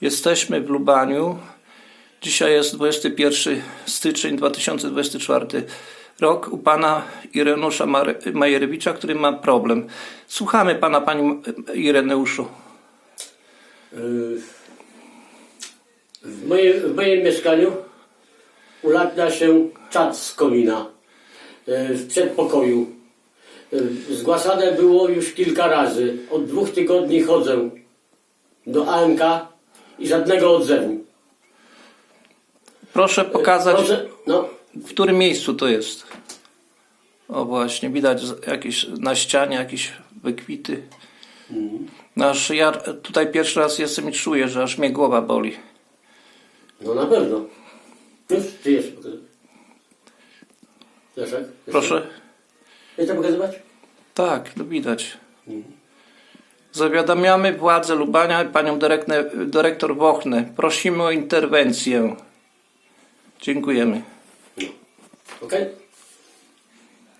Jesteśmy w Lubaniu. Dzisiaj jest 21 styczeń 2024 rok u pana Irenusza Mare- Majerewicza, który ma problem. Słuchamy pana, panie Ireneuszu. Y, W moim, w moim mieszkaniu ulatnia się czat z komina y, w przedpokoju. Y, Zgłaszane było już kilka razy. Od dwóch tygodni chodzę do AMK i żadnego odzewu. Proszę pokazać, Proszę, no, w którym miejscu to jest. O właśnie, widać jakieś na ścianie jakieś wykwity. Nasz, ja tutaj pierwszy raz jestem i czuję, że aż mnie głowa boli. no na pewno. Już, czy pokazywać? Leszek? Proszę. Jeszcze pokazywać? Tak, no widać. Zawiadamiamy władze Lubania i panią dyrektor Wochnę. Prosimy o interwencję. Dziękujemy. Okej?